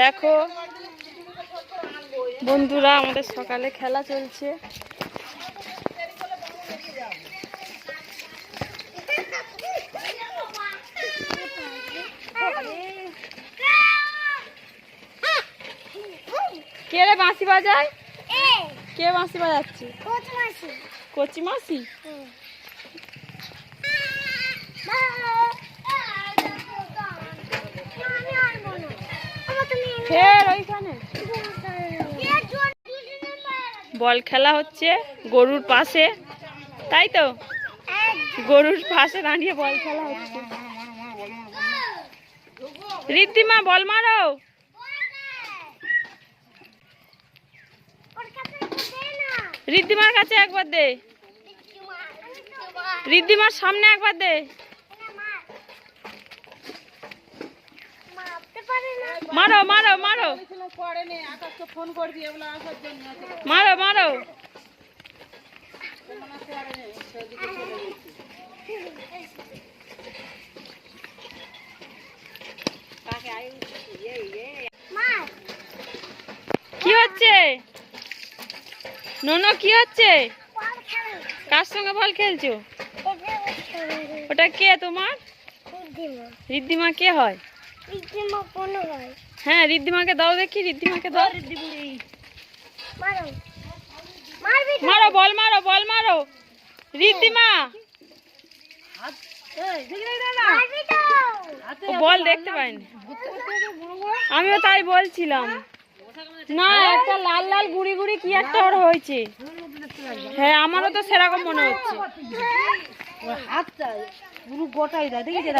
দেখো বন্ধুরা আমাদের সকালে খেলা চলছে। কে রে বাঁশি বাজায়? কে বাঁশি বাজাচ্ছে? কচি মাসি। বল খেলা হচ্ছে গরুর পাশে, তাই তো? গরুর পাশে দাঁড়িয়ে বল খেলা হচ্ছে। ঋদ্ধিমা, বল মারো। ঋদ্ধিমার কাছে একবার দে। ঋদ্ধিমার সামনে একবার দে। মারো মারো মারো। মারো মারো। কি হচ্ছে? নোনো কি হচ্ছে? কার সঙ্গে বল খেলছো? ওটা কে তোমার? ঋদ্ধিমা কে হয়? হ্যাঁ ঋদ্ধিমাকে দাও দেখি ঋদ্ধিমাকে দাও। মারো। বল মারো বল মারো। ঋদ্ধিমা ও বল দেখতে পাইনি। আমিও তাই বলছিলাম। না একটা লাল লাল গুড়ি গুড়ি কি একটা ওর হয়েছে। হ্যাঁ আমারও তো সেরকম মনে হচ্ছে। হাতটা পুরো গোটাই দেয়। দেখি